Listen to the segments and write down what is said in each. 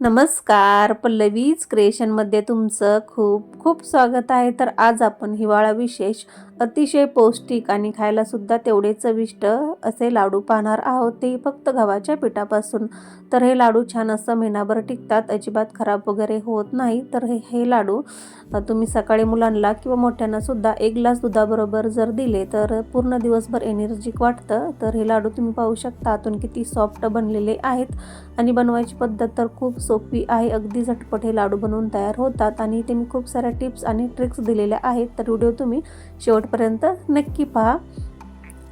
नमस्कार पल्लवीज क्रिएशनमध्ये तुमचं खूप खूप स्वागत आहे. तर आज आपण हिवाळा विशेष अतिशय पौष्टिक आणि खायला सुद्धा तेवढे चविष्ट असे लाडू पाहणार आहोत. ते फक्त गव्हाच्या पिठापासून. तर हे लाडू छान असं महिनाभर टिकतात. अजिबात खराब वगैरे होत नाही. तर हे हे लाडू तुम्ही सकाळी मुलांना किंवा मोठ्यांना सुद्धा एक ग्लास दुधाबरोबर जर दिले तर पूर्ण दिवसभर एनर्जिक वाटतं. तर हे लाडू तुम्ही पाहू शकता. आतून किती सॉफ्ट बनलेले आहेत. आणि बनवायची पद्धत तर खूप सोपी आहे. अगदी झटपट हे लाडू बनवून तयार होतात. आणि इथे मी खूप साऱ्या टिप्स आणि ट्रिक्स दिलेल्या आहेत. तर व्हिडिओ तुम्ही शेवट शेवटपर्यंत नक्की पहा.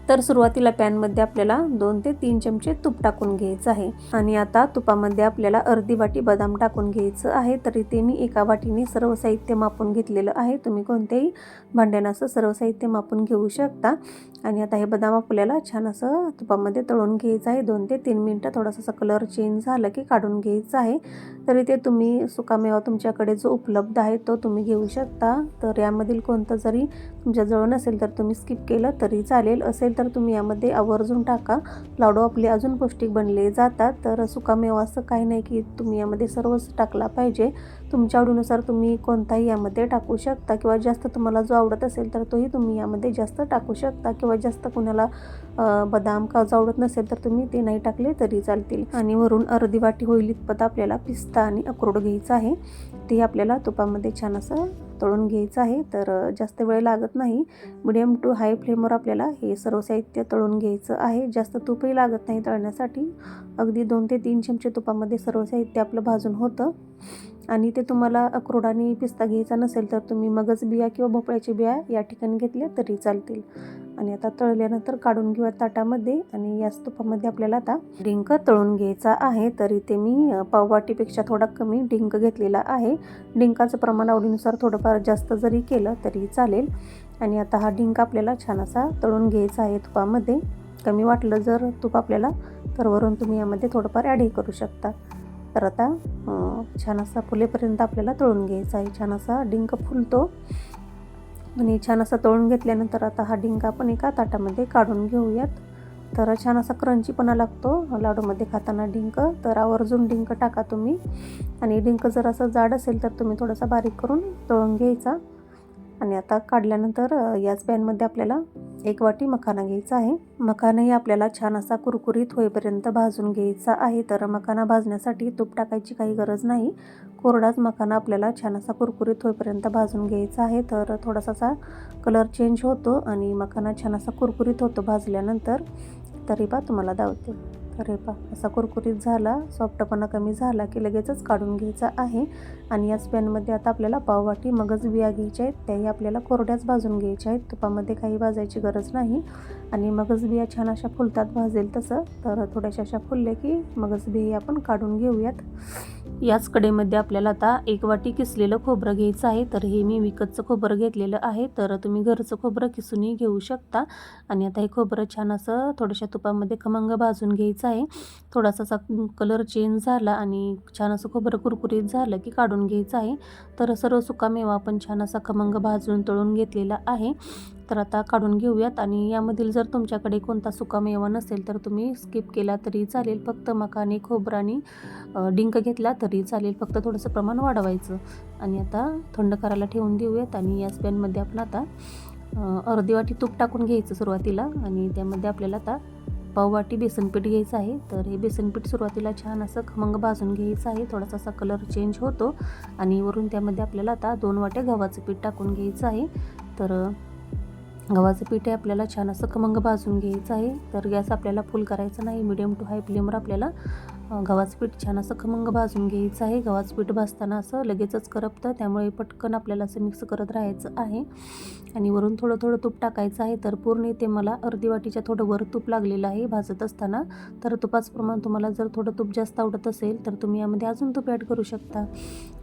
तर सुरुवातीला पॅनमध्ये आपल्याला दोन ते तीन चमचे तूप टाकून घ्यायचं आहे. आणि आता तुपामध्ये आपल्याला अर्धी वाटी बदाम टाकून घ्यायचं आहे. तर इथे मी एका वाटीने सर्व साहित्य मापून घेतलेलं आहे. तुम्ही कोणत्याही भांड्यानं असं सर्व साहित्य मापून घेऊ शकता. आणि आता हे बदाम आपल्याला छान असं तुपामध्ये तळून घ्यायचं आहे. दोन ते तीन मिनटं थोडासा कलर चेंज झालं की काढून घ्यायचं आहे. तरी ते तुम्ही सुकामेवा तुमच्याकडे जो उपलब्ध आहे तो तुम्ही घेऊ शकता. तर यामधील कोणतं जरी तुमच्याजवळ नसेल तर तुम्ही स्किप केलं तरी चालेल. असेल तर तुम्ही यामध्ये आवर्जून टाका. लाडू आपले अजून पौष्टिक बनले जातात. तर सुकामेवा असं काही नाही की तुम्ही यामध्ये सर्वच टाकला पाहिजे. तुमच्या आवडीनुसार तुम्ही कोणताही यामध्ये टाकू शकता किंवा जास्त तुम्हाला जो आवडत असेल तर तोही तुम्ही यामध्ये जास्त टाकू शकता किंवा जास्त कुणाला बदाम काजू आवडत नसेल तर तुम्ही ते नाही टाकले तरी चालतील. आणि वरून अर्धी वाटी होईल इतपत आपल्याला पिस्ता आणि अक्रोड घ्यायचं आहे. ते आपल्याला तुपामध्ये छान असं तळून घ्यायचं आहे. तर जास्त वेळ लागत नाही. मिडियम टू हाय फ्लेमवर आपल्याला हे सर्व साहित्य तळून घ्यायचं आहे. जास्त तूपही लागत नाही तळण्यासाठी. अगदी दोन ते तीन चमचे तुपामध्ये सर्व साहित्य आपलं भाजून होतं. आणि ते तुम्हाला अक्रोड आणि पिस्ता घ्यायचा नसेल तर तुम्ही मगज बिया किंवा भोपळ्याची बिया या ठिकाणी घेतल्या तरी चालतील. आणि आता तळल्यानंतर काढून घेऊया ताटामध्ये आणि याच तुपामध्ये आपल्याला आता डिंक तळून घ्यायचा आहे. तर इथे मी पाववाटीपेक्षा थोडा कमी डिंक घेतलेला आहे. डिंकाचं प्रमाण आवडीनुसार थोडंफार जास्त जरी केलं तरी चालेल. आणि आता हा डिंक आपल्याला छान असा तळून घ्यायचा आहे तुपामध्ये. कमी वाटलं जर तूप आपल्याला तर वरून तुम्ही यामध्ये थोडंफार ॲडही करू शकता. तर आता छान असा फुलेपर्यंत आपल्याला तळून घ्यायचा आहे. छान असा डिंक फुलतो. आणि छान असा तळून घेतल्यानंतर आता हा डिंक आपण एका ताटामध्ये काढून घेऊयात. तर छान असा क्रंचीपणा लागतो लाडूमध्ये खाताना डिंक. तर आवर्जून डिंक टाका तुम्ही. आणि डिंक जर असं जाड असेल तर तुम्ही थोडासा बारीक करून तळून घ्यायचा. आणि आता काढल्यानंतर याच पॅनमध्ये आपल्याला एक वाटी मखाना घ्यायचा आहे. मखानाही आपल्याला छान असा कुरकुरीत होईपर्यंत भाजून घ्यायचा आहे. तर मखाना भाजण्यासाठी तूप टाकायची काही गरज नाही. कोरडाच मखाना आपल्याला छान असा कुरकुरीत होईपर्यंत भाजून घ्यायचा आहे. तर थोडासा कलर चेंज होतो आणि मखाना छान असा कुरकुरीत होतो भाजल्यानंतर. तरी बा तुम्हाला दावते. अरे पा असा कुरकुरीत झाला सॉफ्टपणा कमी झाला की लगेचच काढून घ्यायचा आहे. आणि याच पॅनमध्ये आता आपल्याला पाववाटी मगज बिया घ्यायच्या आहेत त्याही आपल्याला कोरड्याच भाजून घ्यायच्या आहेत. तुपामध्ये काही भाजायची गरज नाही. आणि मगज बिया छान अशा फुलतात भाजेल तसं. तर थोड्याशा अशा फुलले की मगज बिया आपण काढून घेऊयात. याच कडेमध्ये आपल्याला आता एक वाटी किसलेलं खोबरं घ्यायचं आहे. तर हे मी विकतचं खोबरं घेतलेलं आहे. तर तुम्ही घरचं खोबरं किसूनही घेऊ शकता. आणि आता हे खोबरं छान असं थोड्याशा तुपामध्ये खमंग भाजून घ्यायचं आहे. थोडासा असा कलर चेंज झाला आणि छान असं खोबरं कुरकुरीत झालं की काढून घ्यायचं आहे. तर सर्व सुकामेवा आपण छान असा खमंग भाजून तळून घेतलेला आहे. तर आता काढून घेऊयात आणि यामधील जर तुमच्याकडे कोणता सुकामेवा नसेल तर तुम्ही स्किप केला तरी चालेल. फक्त मकाने खोबराने आणि डिंक घेतला तरी चालेल. फक्त थोडंसं प्रमाण वाढवायचं. आणि आता थंड करायला ठेवून देऊयात आणि या पॅनमध्ये आपण आता अर्धी वाटी तूप टाकून घ्यायचं सुरुवातीला आणि त्यामध्ये आपल्याला आता पाववाटी बेसनपीठ घ्यायचं आहे. तर हे बेसनपीठ सुरुवातीला छान असं खमंग भाजून घ्यायचं आहे. थोडासा असा कलर चेंज होतो आणि वरून त्यामध्ये आपल्याला आता दोन वाट्या गव्हाचं पीठ टाकून घ्यायचं आहे. तर गव्हाचं पीठ आहे आपल्याला छान असं खमंग भाजून घ्यायचं आहे. तर गॅस आपल्याला फुल करायचा नाही मिडियम टू हाय फ्लेमवर आपल्याला गव्हाचं पीठ छान असं खमंग भाजून घ्यायचं आहे. गव्हाचं पीठ भाजताना असं लगेचच करपतं. त्यामुळे पटकन आपल्याला असं मिक्स करत राहायचं आहे. आणि वरून थोडं थोडं तूप टाकायचं आहे. तर पूर्ण इथे मला अर्धी वाटीच्या थोडं वर तूप लागलेलं आहे भाजत असताना. तर तुपाचं प्रमाण तुम्हाला जर थोडं तूप जास्त आवडत असेल तर तुम्ही यामध्ये अजून तूप ॲड करू शकता.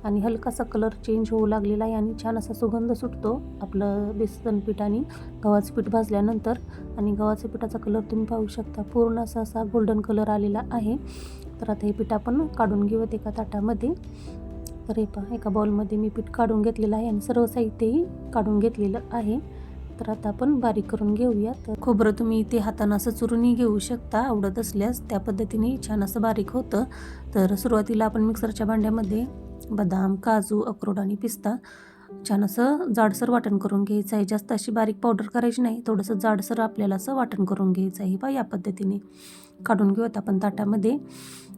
आणि हलकासा कलर चेंज होऊ लागलेला आहे आणि छान असा सुगंध सुटतो आपलं बेसन पीठ आणि गव्हाचं पीठ भाजल्यानंतर. आणि गव्हाच्या पिठाचा कलर तुम्ही पाहू शकता. पूर्ण असा असा गोल्डन कलर आलेला आहे. तर आता हे पीठ आपण काढून घेऊयात एका ताटामध्ये. तर हे पहा एका बाउलमध्ये मी पीठ काढून घेतलेलं आहे आणि सर्व साहित्यही काढून घेतलेलं आहे. तर आता आपण बारीक करून घेऊया तर खोबरं तुम्ही इथे हातानं असं चुरूनही घेऊ शकता आवडत असल्यास. त्या पद्धतीने छान असं बारीक होतं. तर सुरुवातीला आपण मिक्सरच्या भांड्यामध्ये बदाम काजू अक्रोड आणि पिस्ता छान असं जाडसर वाटण करून घ्यायचं आहे. जास्त अशी बारीक पावडर करायची नाही थोडंसं जाडसर आपल्याला असं वाटण करून घ्यायचं आहे. बा या पद्धतीने. काढून घेऊयात आपण ताटामध्ये.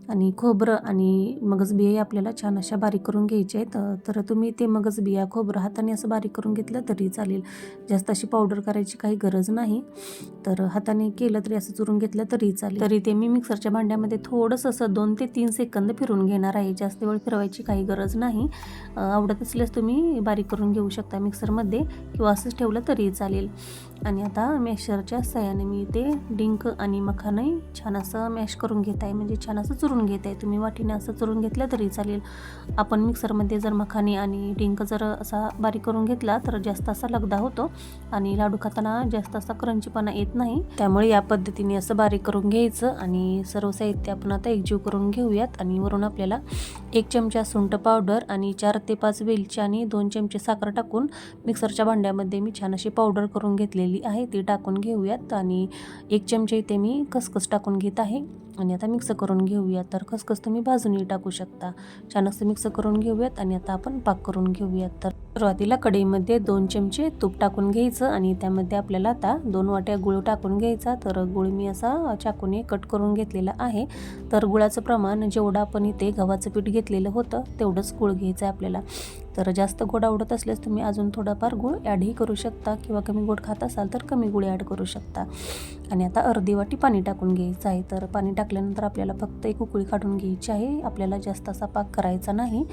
आणि खोबरं आणि मगज बिया आपल्याला छान अशा बारीक करून घ्यायच्या आहेत. तर तुम्ही ते मगज बिया खोबरं हाताने असं बारीक करून घेतलं तरी चालेल. जास्त अशी पावडर करायची काही गरज नाही. तर हाताने केलं तरी असं चुरून घेतलं तरी चालेल. तरी ते मी मिक्सरच्या भांड्यामध्ये थोडंसं असं दोन ते तीन सेकंद फिरून घेणार आहे. जास्त वेळ फिरवायची काही गरज नाही. आवडत असल्यास तुम्ही बारीक करून घेऊ शकता मिक्सरमध्ये किंवा असंच ठेवलं तरी चालेल. आणि आता मॅशरच्या सहाय्याने मी ते डिंक आणि मखाने छान असं मॅश करून घेत आहे. म्हणजे छान असं चुरून घेत आहे. तुम्ही वाटीने असं चुरून घेतलं तरी चालेल. आपण मिक्सरमध्ये जर मखाने आणि डिंक जर असा बारीक करून घेतला तर जास्त असा लगदा होतो आणि लाडू खाताना जास्त असा क्रंचीपणा येत नाही. त्यामुळे या पद्धतीने असं बारीक करून घ्यायचं आणि सर्व साहित्य आपण आता एकजीव करून घेऊयात आणि वरून आपल्याला एक चमचा सुंठ पावडर आणि चार ते पाच वेलची आणि दोन चमचे साखर टाकून मिक्सरच्या भांड्यामध्ये मी छान अशी पावडर करून घेतलेली आहे ती टाकून घेऊयात. आणि एक चमचे इथे मी खसखस टाकून घेत आहे. आणि आता मिक्स करून घेऊयात तर खसखस तुम्ही भाजूनही टाकू शकता. छान असं मिक्स करून घेऊयात आणि आता आपण पाक करून घेऊयात. तर सुरुवातीला कढईमध्ये दोन चमचे तूप टाकून घ्यायचं आणि त्यामध्ये आपल्याला आता दोन वाट्या गुळ टाकून घ्यायचा. तर गुळ मी असा चाकूने कट करून घेतलेला आहे. तर गुळाचं प्रमाण जेवढं आपण इथे गव्हाचं पीठ घेतलेलं होतं तेवढंच गुळ घ्यायचं आहे आपल्याला. तर जास्त गोड आवडत असल्यास तुम्ही अजून थोडाफार गुळ ॲडही करू शकता किंवा कमी गोड खात असाल तर कमी गुळ ॲड करू शकता. आणि आता अर्धी वाटी पाणी टाकून घ्यायचं आहे. तर पाणी टाकल्यानंतर आपल्याला फक्त एक उकळी काढून घ्यायची आहे. आपल्याला जास्त असा पाक करायचा नाही.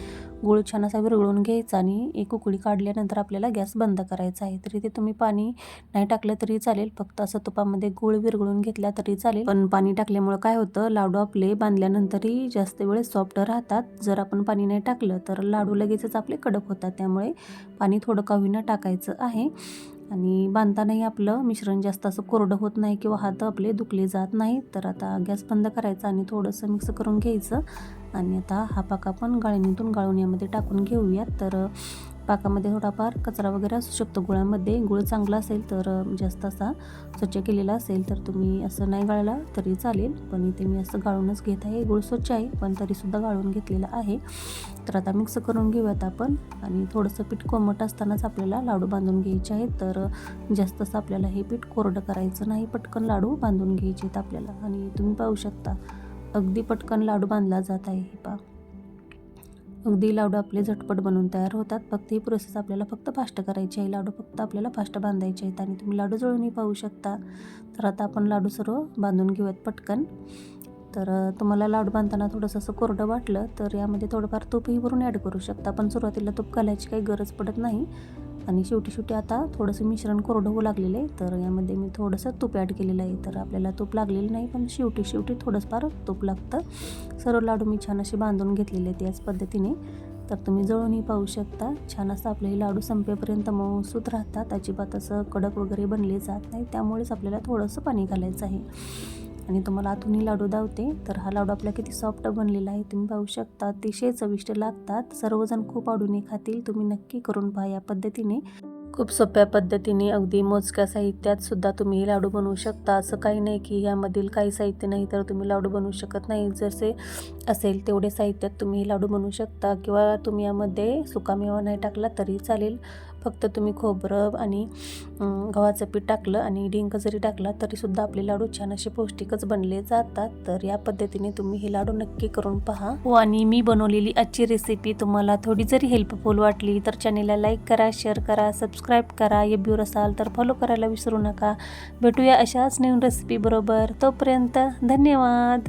गुळ छान असा विरघळून घ्यायचा आणि एक उकळी काढल्यानंतर आपल्याला गॅस बंद करायचा आहे. तरी ते तुम्ही पाणी नाही टाकलं तरी चालेल. फक्त असं तुपामध्ये गुळ विरघळून घेतला तरी चालेल. पण पाणी टाकल्यामुळं काय होतं? लाडू आपले बांधल्यानंतरही जास्त वेळ सॉफ्ट राहतात. जर आपण पाणी नाही टाकलं तर लाडू लगेचच आपले कडक होतात. त्यामुळे पाणी थोडं कवीनं टाकायचं आहे. आणि बांधतानाही आपलं मिश्रण जास्त असं कोरडं होत नाही किंवा हात आपले दुखले जात नाही. तर आता गॅस बंद करायचा आणि थोडंसं मिक्स करून घ्यायचं. आणि आता हा पाक आपण गाळणीतून गाळून यामध्ये टाकून घेऊयात. तर पाकामध्ये थोडाफार कचरा वगैरे असू शकतो. गुळामध्ये गुळ चांगला असेल तर जास्त असा स्वच्छ केलेला असेल तर तुम्ही असं नाही गाळला तरी चालेल. पण इथे मी असं गाळूनच घेत आहे. गुळ स्वच्छ आहे पण तरीसुद्धा गाळून घेतलेला आहे. तर आता मिक्स करून घेऊयात आपण. आणि थोडंसं पीठ कोमट असतानाच आपल्याला लाडू बांधून घ्यायचे आहेत. तर जास्त असं आपल्याला हे पीठ कोरडं करायचं नाही. पटकन लाडू बांधून घ्यायचे आहेत आपल्याला. आणि तुम्ही पाहू शकता अगदी पटकन लाडू बांधला जात आहे हे पा अगदी लाडू आपले झटपट बनवून तयार होतात. फक्त ही प्रोसेस आपल्याला फक्त फास्ट करायची आहे. लाडू फक्त आपल्याला फास्ट बांधायचे आहेत आणि तुम्ही लाडू जळूनही पाहू शकता. तर आता आपण लाडू सर्व बांधून घेऊयात पटकन. तर तुम्हाला लाडू बांधताना थोडंसं असं कोरडं वाटलं तर यामध्ये थोडंफार तूपही भरून ॲड करू शकता. पण सुरुवातीला तूप घालायची काही गरज पडत नाही. आणि शेवटी शेवटी आता थोडंसं मिश्रण कोरडं होऊ लागलेलं आहे. तर यामध्ये मी थोडंसं तूप ॲड केलेलं आहे. तर आपल्याला तूप लागलेलं नाही पण शेवटी शेवटी थोडंफार तूप लागतं. सर्व लाडू मी छान असे बांधून घेतलेले आहेत याच पद्धतीने. तर तुम्ही जळूनही पाहू शकता छान असं आपले हे लाडू संपेपर्यंत मऊसूत राहतात. अजिबात असं कडक वगैरे बनले जात नाही. त्यामुळेच आपल्याला थोडंसं पाणी घालायचं आहे. आणि तुम्हाला आतूनही लाडू दावते. तर हा लाडू आपला किती सॉफ्ट बनलेला आहे तुम्ही पाहू शकता. अतिशय चविष्ट लागतात. सर्वजण खूप आवडीने खातील. तुम्ही नक्की करून पहा या पद्धतीने. खूप सोप्या पद्धतीने अगदी मोजक्या साहित्यात सुद्धा तुम्ही हे लाडू बनवू शकता. असं काही नाही की यामधील काही साहित्य नाही तर तुम्ही लाडू बनवू शकत नाही. जसे असेल तेवढे साहित्यात तुम्ही हे लाडू बनवू शकता. किंवा तुम्ही यामध्ये सुकामेवा नाही टाकला तरी चालेल. फक्त तुम्ही खोबरं आणि गव्हाचं पीठ टाकलं आणि डिंक जरी टाकला तरीसुद्धा आपले लाडू छान असे पौष्टिकच बनले जातात. तर या पद्धतीने तुम्ही हे लाडू नक्की करून पहा. हो आणि मी बनवलेली आजची रेसिपी तुम्हाला थोडी जरी हेल्पफुल वाटली तर चॅनेलला लाईक करा शेअर करा सबस्क्राईब करा. येब्यूर असाल तर फॉलो करायला विसरू नका. भेटूया अशाच नवीन रेसिपी बरोबर. तोपर्यंत धन्यवाद.